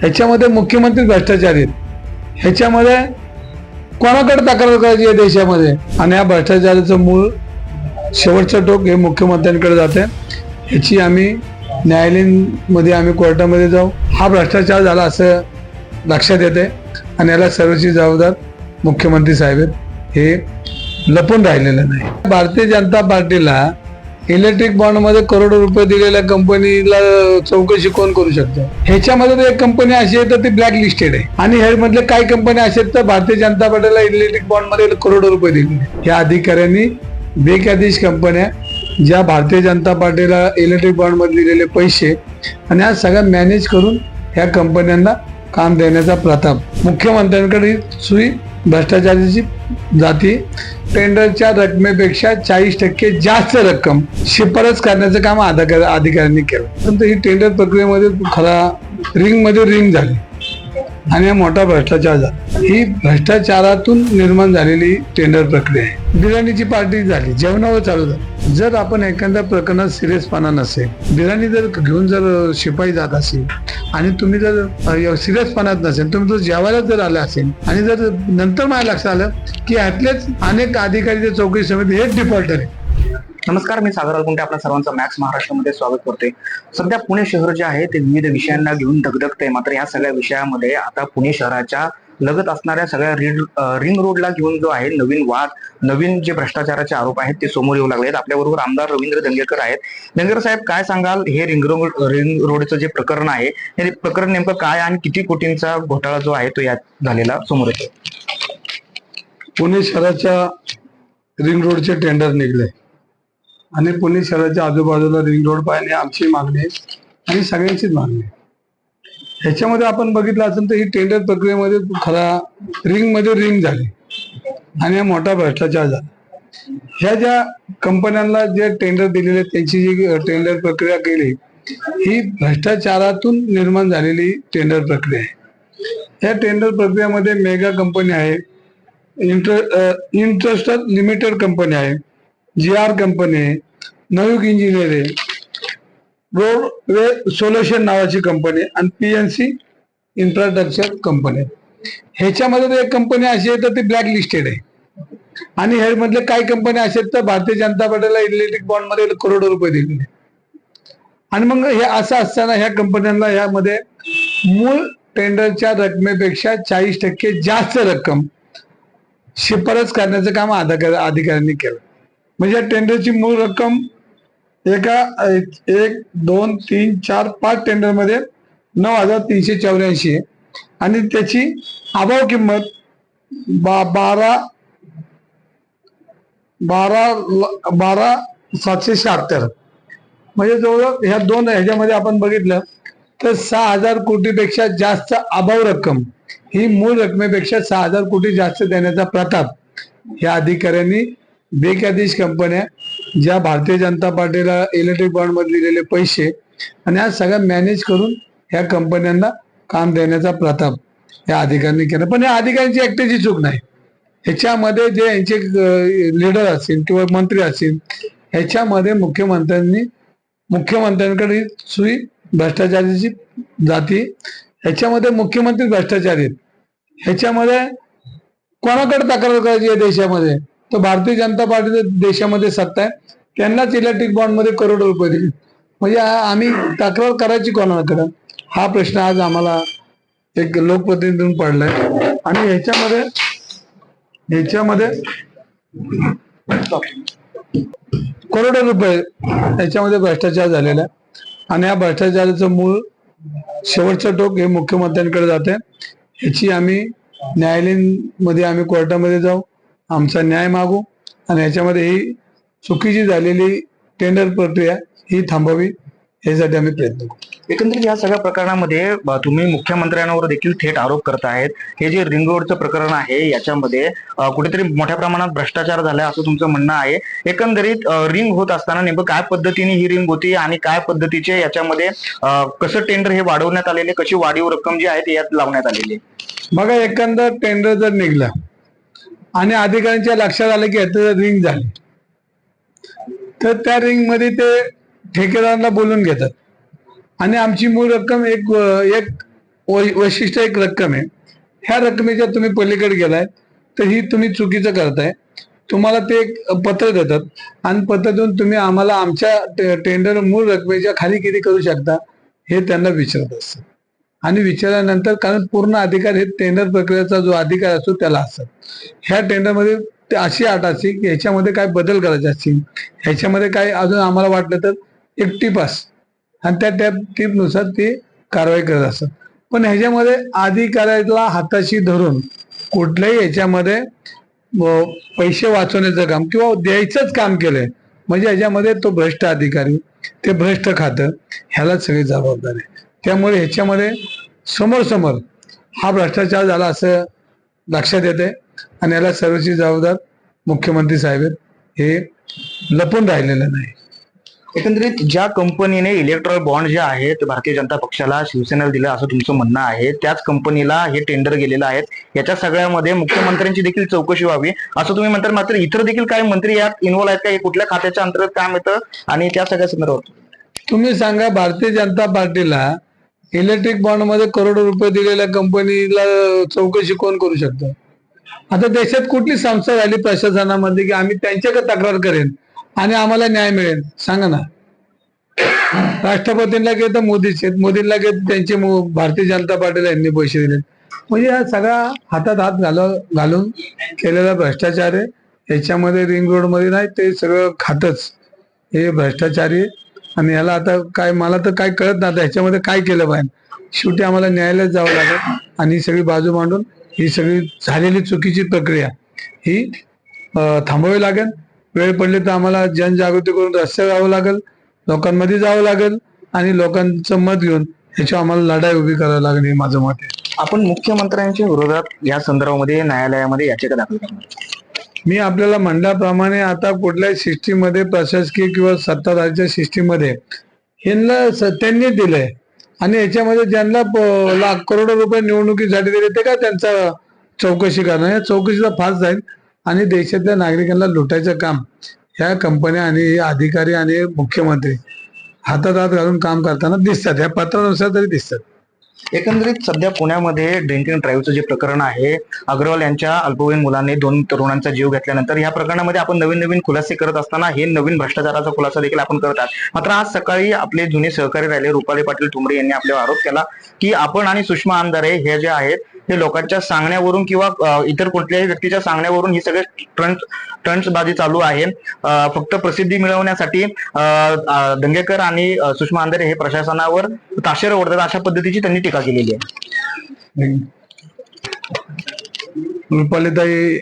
ह्याच्यामध्ये मुख्यमंत्री भ्रष्टाचार आहेत. ह्याच्यामध्ये कोणाकडे तक्रार करायची आहे देशामध्ये? आणि या भ्रष्टाचाराचं मूळ शेवटचं टोक हे मुख्यमंत्र्यांकडे जाते. ह्याची आम्ही न्यायालयीनमध्ये आम्ही कोर्टामध्ये जाऊ. हा भ्रष्टाचार झाला असं लक्षात येते. आणि याला सर्वची जबाबदार मुख्यमंत्री साहेब आहेत. हे लपून राहिलेलं नाही. भारतीय जनता पार्टीला इलेक्ट्रिक बॉन्डमध्ये करोडो रुपये दिलेल्या कंपनीला चौकशी कोण करू शकतो? ह्याच्यामध्ये एक कंपनी अशी आहे तर ती ब्लॅक लिस्टेड आहे. आणि ह्यामधले काही कंपनी असे आहेत तर भारतीय जनता पार्टीला इलेक्ट्रिक बॉन्डमध्ये करोडो रुपये दिले या अधिकाऱ्यांनी बेकायदेश कंपन्या ज्या भारतीय जनता पार्टीला इलेक्ट्रिक बॉन्डमध्ये दिलेले पैसे आणि हा सगळं मॅनेज करून ह्या कंपन्यांना काम देण्याचा प्रताप. मुख्यमंत्र्यांकडे सुई भ्रष्टाचाराची जाती टेंडरच्या रकमेपेक्षा चाळीस टक्के जास्त रक्कम शिफारस करण्याचं काम अधिकाऱ्यांनी केलं. परंतु ही टेंडर प्रक्रियेमध्ये खरा रिंगमध्ये रिंग झाली आणि हा मोठा भ्रष्टाचार झाला. ही भ्रष्टाचारातून निर्माण झालेली टेंडर प्रक्रिया आहे. बिर्याणीची पार्टी झाली जेवणावर चालू झाली. जर आपण एखाद्या प्रकरणात सिरियसपणा नसेल बिर्याणी जर घेऊन जर शिपाई जात असेल आणि तुम्ही जर सिरियसपणात नसेल तुम्ही जर जेवायला जर आला असेल आणि जर नंतर माझ्या लक्षात आलं की यातलेच अनेक अधिकारी चौकशी समिती हेच डिफॉल्टर आहे नमस्कार मी सागर अलकुंटे आपल्या सर्वांचं मॅक्स महाराष्ट्रामध्ये स्वागत करते. सध्या पुणे शहर जे आहे ते विविध विषयांना घेऊन धगधगते मात्र या सगळ्या विषयामध्ये आता पुणे शहराच्या लगत असणाऱ्या सगळ्या रिंग रिंग रोडला घेऊन जो आहे नवीन वाद नवीन जे भ्रष्टाचाराचे आरोप आहेत ते समोर येऊ लागले आहेत आपल्याबरोबर आमदार रवींद्र दंगेकर आहेत. दंगेकर साहेब काय सांगाल? हे रिंग रोड रिंग रोडचं जे प्रकरण आहे हे प्रकरण नेमकं काय आणि किती कोटींचा घोटाळा जो आहे तो यात झालेला समोर येतो पुणे शहराच्या रिंग रोडचे टेंडर निघले. आणि पुणे शहराच्या आजूबाजूला रिंग रोड पाहिजे आमची मागणी आणि सगळ्यांचीच मागणी आहे. ह्याच्यामध्ये आपण बघितलं असेल तर ही टेंडर प्रक्रियेमध्ये खरा रिंगमध्ये रिंग झाली. आणि हा मोठा भ्रष्टाचार झाला. ह्या ज्या कंपन्यांना जे टेंडर दिलेले त्यांची जी टेंडर प्रक्रिया केली ही भ्रष्टाचारातून निर्माण झालेली टेंडर प्रक्रिया आहे. या टेंडर प्रक्रियेमध्ये मेगा कंपनी आहे इंटर इंटरेस्ट लिमिटेड कंपनी आहे जी आर कंपनी आहे नवयुग इंजिनियर आहे रोड वे सोल्युशन नावाची कंपनी आहे आणि P N C infrastructure company. आहे ह्याच्यामध्ये एक कंपनी अशी आहे तर ती ब्लॅक लिस्टेड आहे. आणि ह्यामधले काही कंपनी असे आहेत तर भारतीय जनता पार्टीला इलेक्ट्रिक बॉन्डमध्ये करोडो रुपये दिलेले आणि मग हे असं असताना ह्या कंपन्यांना ह्यामध्ये मूळ टेंडरच्या रकमेपेक्षा चाळीस टक्के जास्त रक्कम शिफारस करण्याचं काम अधिकाऱ्यांनी केलं. म्हणजे या टेंडरची मूळ रक्कम एका एक दोन तीन चार पाच टेंडरमध्ये नऊ हजार तीनशे चौऱ्याऐंशी आहे. आणि त्याची अभाव किंमत बा बारा बारा बारा सातशे शहात्तर. म्हणजे जवळ ह्या दोन ह्याच्यामध्ये आपण बघितलं तर सहा हजार कोटीपेक्षा जास्त अभाव रक्कम ही मूळ रकमेपेक्षा सहा हजार कोटी जास्त देण्याचा प्रताप या अधिकाऱ्यांनी बेकायदेश कंपन्या ज्या भारतीय जनता पार्टीला इलेक्ट्रिक बॉन्डमध्ये दिलेले पैसे आणि या सगळ्या मॅनेज करून ह्या कंपन्यांना काम देण्याचा प्रताप या अधिकाऱ्यांनी केला. पण या अधिकाऱ्यांची एकट्याची चूक नाही. ह्याच्यामध्ये जे यांचे लीडर असतील किंवा मंत्री असतील ह्याच्यामध्ये मुख्यमंत्र्यांनी मुख्यमंत्र्यांकडे सुई भ्रष्टाचाराची जाती ह्याच्यामध्ये मुख्यमंत्री भ्रष्टाचारी आहेत. ह्याच्यामध्ये कोणाकडे तक्रार करायची आहे देशामध्ये? तर भारतीय जनता पार्टीचं देशामध्ये सत्ता आहे. त्यांनाच इलेक्ट्रिक बॉन्डमध्ये करोडो रुपये दिले. म्हणजे आम्ही तक्रार करायची कोणाकडे? हा प्रश्न आज आम्हाला एक लोकप्रतिनिधीतून पडलाय. आणि ह्याच्यामध्ये ह्याच्यामध्ये करोडो रुपये याच्यामध्ये भ्रष्टाचार झालेला आहे. आणि या भ्रष्टाचाराचं मूळ शेवटचं टोक हे मुख्यमंत्र्यांकडे जाते ह्याची आम्ही न्यायालयीनमध्ये आम्ही कोर्टामध्ये जाऊ. आमचा न्याय मागू आणि याच्यामध्ये ही चुकीची झालेली टेंडर प्रक्रिया ही थांबावी यासाठी आम्ही प्रयत्न करू. एकंदरीत या सगळ्या प्रकरणामध्ये तुम्ही मुख्यमंत्र्यांवर देखील थेट आरोप करतायत हे जे रिंग रोडचं प्रकरण आहे याच्यामध्ये कुठेतरी मोठ्या प्रमाणात भ्रष्टाचार झालाय असं तुमचं म्हणणं आहे. एकंदरीत रिंग होत असताना नेमकं काय पद्धतीने ही रिंग होती आणि काय पद्धतीचे याच्यामध्ये कसं टेंडर हे वाढवण्यात आलेले कशी वाढीव रक्कम जी आहे ती यात लावण्यात आलेली? बघा एकंदर टेंडर जर निघलं आणि अधिकाऱ्यांच्या लक्षात आलं की याचं रिंग झाली. तर त्या रिंगमध्ये ते ठेकेदारांना बोलून घेतात. आणि आमची मूळ रक्कम एक एक वै- वैशिष्ट्य एक रक्कम आहे. ह्या रकमेच्या तुम्ही पलीकडे गेलाय तर ही तुम्ही चुकीचं करताय. तुम्हाला ते एक पत्र देतात. आणि पत्र देऊन तुम्ही आम्हाला आमच्या टेंडर मूळ रकमेच्या खाली किती करू शकता हे त्यांना विचारत असतात. आणि विचारल्यानंतर कारण पूर्ण अधिकार हे टेंडर प्रक्रियेचा जो अधिकार असतो त्याला असतात ह्या टेंडरमध्ये ते अशी अट असते की ह्याच्यामध्ये काय बदल करायचे असतील ह्याच्यामध्ये काय अजून आम्हाला वाटलं तर एक टीप अस आणि त्या टॅप टीपनुसार ते कारवाई करत असतात पण ह्याच्यामध्ये अधिकाऱ्याला हाताशी धरून कुठल्याही ह्याच्यामध्ये पैसे वाचवण्याचं काम किंवा द्यायचंच काम केलंय म्हणजे ह्याच्यामध्ये तो भ्रष्ट अधिकारी ते भ्रष्ट खातं ह्याला सगळी जबाबदारी आहे. त्यामुळे ह्याच्यामध्ये समोर समोर हा भ्रष्टाचार झाला असं लक्षात येते. आणि याला सर्वची जबाबदार मुख्यमंत्री साहेब आहेत. हे लपून राहिलेलं नाही. एकंदरीत ज्या कंपनीने इलेक्ट्रॉल बॉन्ड जे आहे ते भारतीय जनता पक्षाला शिवसेनेला दिलं असं तुमचं म्हणणं आहे त्याच कंपनीला हे टेंडर गेलेलं आहे याच्या सगळ्यामध्ये मुख्यमंत्र्यांची देखील चौकशी व्हावी असं तुम्ही म्हणता मात्र इतर देखील काही मंत्री यात इन्व्हॉल्व आहेत का? हे कुठल्या खात्याच्या अंतर्गत काम येतं? आणि त्या सगळ्या संदर्भात. तुम्ही सांगा भारतीय जनता पार्टीला इलेक्ट्रिक बॉन्डमध्ये करोडो रुपये दिलेल्या कंपनीला चौकशी कोण करू शकतो? आता देशात कुठली संस्था झाली प्रशासनामध्ये की आम्ही त्यांच्याकडे तक्रार करेन आणि आम्हाला न्याय मिळेल. सांगा ना. राष्ट्रपतींना घेत मोदीच आहेत मोदींना घेत त्यांचे भारतीय जनता पार्टीला यांनी पैसे दिले म्हणजे हा सगळा हातात हात घाल घालून केलेला भ्रष्टाचार आहे. याच्यामध्ये रिंग रोडमध्ये नाही ते सगळं खातच. हे भ्रष्टाचारी आहे. आणि याला आता काय मला तर काय कळत नाही आता ह्याच्यामध्ये काय केलं पाहिजे शेवटी आम्हाला न्यायालयात जावं लागेल आणि ही सगळी बाजू मांडून ही सगळी झालेली चुकीची प्रक्रिया ही थांबावी थांबवावी लागेल. वेळ पडली तर आम्हाला जनजागृती करून रस्त्यावर जावं लागेल लोकांमध्ये जावं लागेल आणि लोकांचं मत घेऊन ह्याच्यावर आम्हाला लढाई उभी करावी लागेल हे माझं मत आहे. आपण मुख्यमंत्र्यांच्या विरोधात या संदर्भामध्ये न्यायालयामध्ये याचिका दाखल करणार मी आपल्याला म्हणल्याप्रमाणे आता कुठल्याही सिस्टीममध्ये प्रशासकीय किंवा सत्ताधारीच्या सिस्टीममध्ये ह्यांना स- त्यांनी दिलंय. आणि याच्यामध्ये ज्यांना प- लाख करोडो रुपये निवडणुकीसाठी दिले ते काय त्यांचा चौकशी करणार? या चौकशीचा फास जाईल. आणि देशातल्या नागरिकांना लुटायचं काम ह्या कंपन्या आणि अधिकारी आणि मुख्यमंत्री हातात हात घालून काम करताना दिसतात. या पत्रानुसार तरी दिसतात. एकंदरीत सध्या पुण्यामध्ये ड्रिंकिंग ड्राईव्हचं जे प्रकरण आहे अग्रवाल यांच्या अल्पवयीन मुलाने दोन तरुणांचा जीव घेतल्यानंतर या प्रकरणामध्ये आपण नवीन नवीन खुलासे करत असताना हे नवीन भ्रष्टाचाराचा खुलासा देखील आपण करत आहात. मात्र आज सकाळी आपले जुने सहकारी राहिले रुपाली पाटील ठुमरे यांनी आपल्यावर आरोप केला की आपण आणि सुषमा अंधारे हे जे आहेत हे लोकांच्या सांगण्यावरून किंवा इतर कुठल्याही व्यक्तीच्या सांगण्यावरून ही सगळे ट्रंट ट्रंट्सबाजी चालू आहे. फक्त प्रसिद्धी मिळवण्यासाठी दंगेकर आणि सुषमा अंधारे हे प्रशासनावर ताशेर ओढतात अशा पद्धतीची त्यांनी टीका केलेली आहे. रुपालीताई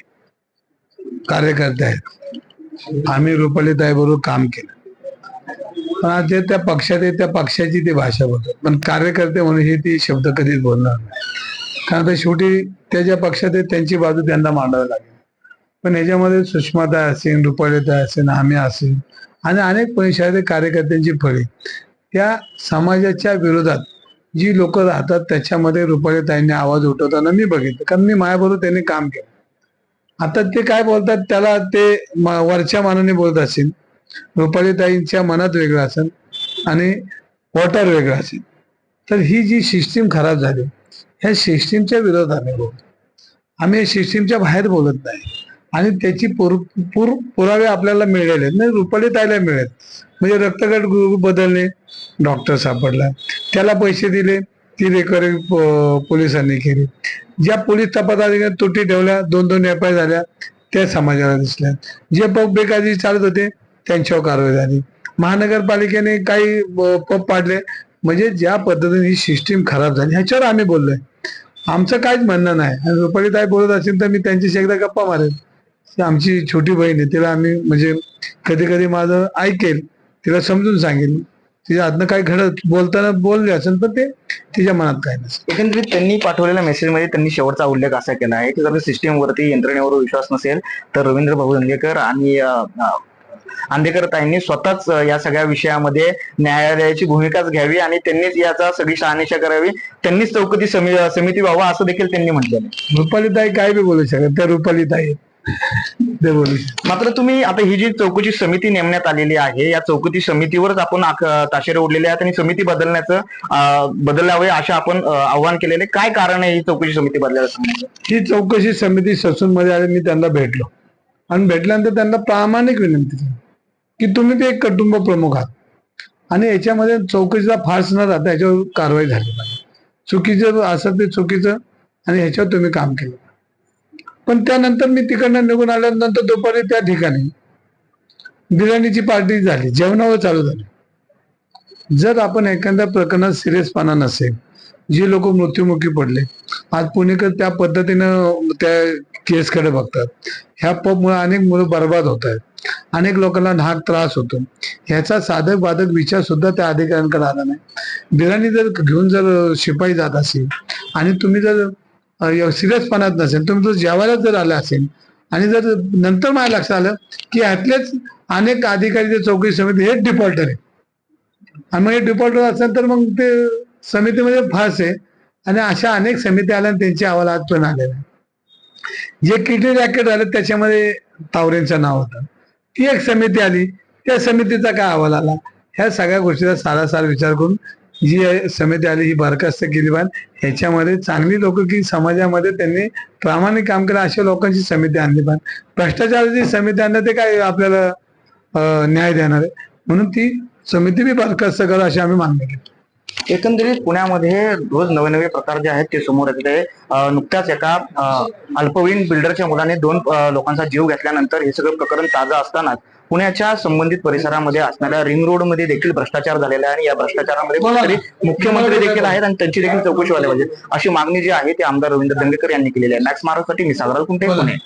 कार्यकर्ते आहेत. आम्ही रुपालीताई बरोबर काम केलं. पण ते त्या पक्षात आहे त्या पक्षाची ती भाषा बोलतात. पण कार्यकर्ते म्हणून हे ती शब्द कधीच बोलणार नाही. कारण तर शेवटी त्या ज्या पक्षात आहे त्यांची बाजू त्यांना मांडावी लागेल. पण याच्यामध्ये सुषमाताई असेल रुपालीताई असेल आम्ही असेल आणि अनेक परिषदेतील कार्यकर्त्यांची फळे. त्या समाजाच्या विरोधात जी लोक राहतात त्याच्यामध्ये रुपालीताईंनी आवाज उठवताना मी बघितलं. कारण मी माझ्याबरोबर त्यांनी काम केलं. आता ते काय बोलतात त्याला ते वरच्या मानाने बोलत असेल. रुपालीताईंच्या मनात वेगळं असेल आणि वॉटर वेगळं असेल. तर ही जी सिस्टीम खराब झाली ह्या सिस्टीमच्या विरोधात आम्ही बोलतो. आम्ही सिस्टीमच्या बाहेर बोलत नाही. आणि त्याची पुर पुर पुरावे आपल्याला मिळाले आहेत. म्हणजे नाही रुपालीताईला मिळेल. म्हणजे रक्तगट ग्रुप बदलणे डॉक्टर सापडला. त्याला पैसे दिले. ती रिकव्हरी पोलिसांनी केली. ज्या पोलीस तपासाधिकारी तुटी ठेवल्या दोन दोन एफ आय झाल्या त्या समाजाला दिसल्या. जे पब बेकायदेशीर चालत होते त्यांच्यावर कारवाई झाली. महानगरपालिकेने काही पब पाडले. म्हणजे ज्या पद्धतीने ही सिस्टीम खराब झाली ह्याच्यावर आम्ही बोललोय. आमचं काहीच म्हणणं नाही. आणि रुपालीताई बोलत असेल तर मी त्यांच्याशी एकदा गप्पा मारेल. आमची छोटी बहीण आहे तिला आम्ही म्हणजे कधी कधी माझं ऐकेल तिला समजून सांगेल. तिच्या हातनं काय घडत बोलताना बोलले असेल तर ते तिच्या मनात काय नसेल. एकंदरीत त्यांनी पाठवलेल्या मेसेजमध्ये त्यांनी शेवटचा उल्लेख असा केला आहे की जर सिस्टीमवरती यंत्रणेवर विश्वास नसेल तर रवींद्र भाऊ दंगेकर आणि आंदेकर ताईंनी स्वतःच या सगळ्या विषयामध्ये न्यायालयाची भूमिकाच घ्यावी आणि त्यांनीच याचा सगळी शहानिशा करावी. त्यांनीच चौकटी समी- समिती व्हावा असं देखील त्यांनी म्हटलेलं आहे रुपालीताई काय बी बोलू शकत त्या रुपालीताई मात्र तुम्ही आता ही जी चौकशी समिती नेमण्यात आलेली आहे या चौकशी समितीवरच आपण ताशेरे ओढलेले आहेत आणि समिती बदलण्याचं बदलावे असे आपण आव्हान केलेले. काय कारण आहे ही चौकशी समिती बदलायला? ही चौकशी समिती ससून मध्ये आली मी त्यांना भेटलो. आणि भेटल्यानंतर त्यांना प्रामाणिक विनंती केली की तुम्ही ते एक कुटुंब प्रमुख आहात. आणि याच्यामध्ये चौकशीचा फास न राहता याच्यावर कारवाई झाली. पाहिजे चुकीचं असं ते चुकीचं आणि ह्याच्यावर तुम्ही काम केलं. पण त्यानंतर मी तिकडनं निघून आल्यानंतर दुपारी त्या ठिकाणी बिर्याणीची पार्टी झाली जेवणावर चालू झाली. जर आपण एखाद्या प्रकरणात सिरियसपणा नसेल जे लोक मृत्युमुखी पडले आज पुणेकर त्या पद्धतीनं त्या केसकडे बघतात. ह्या पबमुळे अनेक मुलं बर्बाद होत आहेत. अनेक लोकांना नाक त्रास होतो. ह्याचा साधक बाधक विचार सुद्धा त्या अधिकाऱ्यांकडे आला नाही. बिर्याणी जर घेऊन जर शिपाई जात असेल आणि तुम्ही जर सिरियसपणात नसेल तुम्ही जर जेवायला जर आला असेल आणि जर नंतर माझ्या लक्षात आलं की यातलेच अनेक अधिकारी ते चौकशी समिती हेच डिफॉल्टर आहे. आणि मग हे डिफॉल्टर असेल तर मग ते समितीमध्ये फास आहे. आणि अशा अनेक समिती आल्या आणि त्यांचे अहवाल आजपर्यंत आलेले आहे. जे किडनी रॅकेट आले त्याच्यामध्ये तावरेंचं नाव होतं. ती एक समिती आली. त्या समितीचा काय अहवाल आला? ह्या सगळ्या गोष्टीचा सारासार विचार करून जी समिती आली ही बरखास्त केली पाहिजे. ह्याच्यामध्ये चांगली लोक की समाजामध्ये त्यांनी प्रामाणिक काम केलं अशा लोकांची समिती आणली पाहिजे. भ्रष्टाचाराची समिती आणणं ते काय आपल्याला न्याय देणार आहे? म्हणून ती समिती बी बरखास्त करा अशी आम्ही मागणी केली. एकंदरीत पुण्यामध्ये रोज नवे नवे प्रकार जे आहेत ते समोर येत आहे नुकत्याच एका अल्पवयीन बिल्डरच्या मुलाने दोन लोकांचा जीव घेतल्यानंतर हे सगळं प्रकरण ताजं असतानाच पुण्याच्या संबंधित परिसरामध्ये असणाऱ्या रिंग रोडमध्ये देखील भ्रष्टाचार झालेला आहे आणि या भ्रष्टाचारामध्ये मुख्यमंत्री देखील आहेत आणि त्यांची देखील चौकशी व्हायला पाहिजे. अशी मागणी जी आहे ती आमदार रवींद्र दंगेकर यांनी केलेली आहे. मॅक्स महाराष्ट्रासाठी मी सागराल कुंटे पुणे.